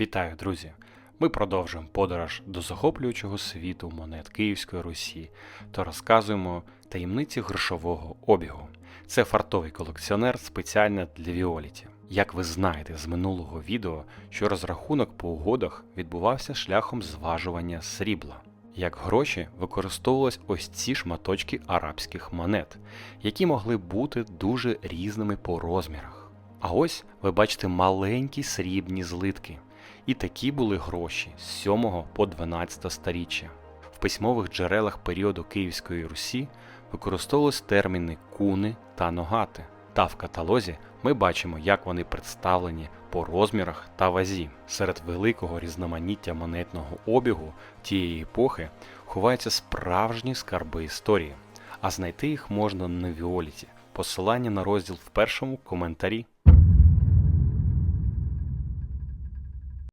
Вітаю, друзі! Ми продовжуємо подорож до захоплюючого світу монет Київської Русі та розказуємо таємниці грошового обігу. Це фартовий колекціонер спеціально для Віоліті. Як ви знаєте з минулого відео, що розрахунок по угодах відбувався шляхом зважування срібла. Як гроші використовувались ось ці шматочки арабських монет, які могли бути дуже різними по розмірах. А ось ви бачите маленькі срібні злитки. І такі були гроші з 7 по 12 сторіччя. В письмових джерелах періоду Київської Русі використовувались терміни куни та ногати. Та в каталозі ми бачимо, як вони представлені по розмірах та вазі. Серед великого різноманіття монетного обігу тієї епохи ховаються справжні скарби історії, а знайти їх можна на Віоліті. Посилання на розділ в першому коментарі.